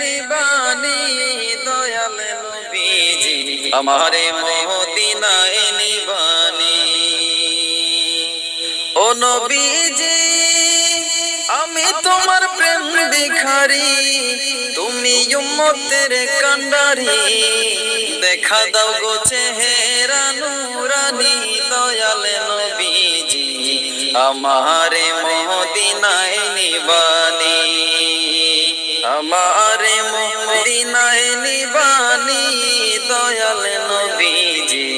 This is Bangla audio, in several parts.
নিবানি দয়াল নবীজি, আমারে মদিনায় ও নবীজি, আমি তোমার প্রেম ভিখারি, তুমি উম্মতের কান্ডারি। দেখা দাও গো চেহারা নুরানি, দয়াল নবীজি, আমারে মদিনায় নিবানি দয়াল নবীজি,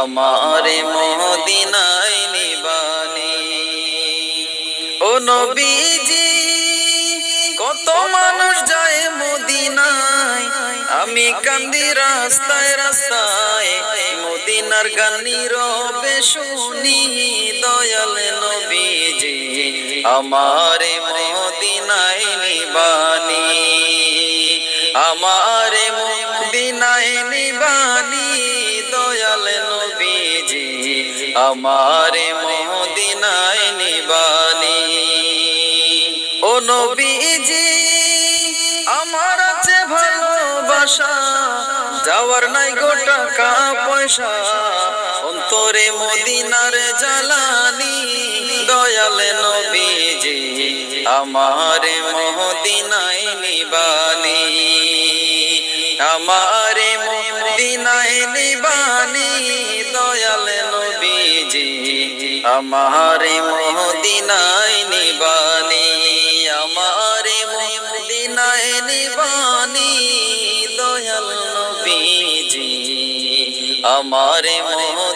আমারে মদিনায় নিবানি। ও নবীজি, কত মানুষ যায় মদিনায়, আমি কান্দি রাস্তায় রাস্তায়, মদিনার গানি রবে শুনি, দয়াল নবীজি, আমারে মদিনায় নিবানি। আমারে আমারে মদিনায় নিবানি। ও নবীজি, আমার আছে ভালোবাসা, যাওয়ার নাই গো টাকা পয়সা অন্তরে মদিনার জ্বালানি, দয়াল নবীজি, আমারে মদিনায় নিবানি। আমারে মদিনায় নিবানি। আমারে মোদিনায় নিবানি আমারে মোদিনায় নিবানি দয়াল নবীজি। আমারে মদিনায়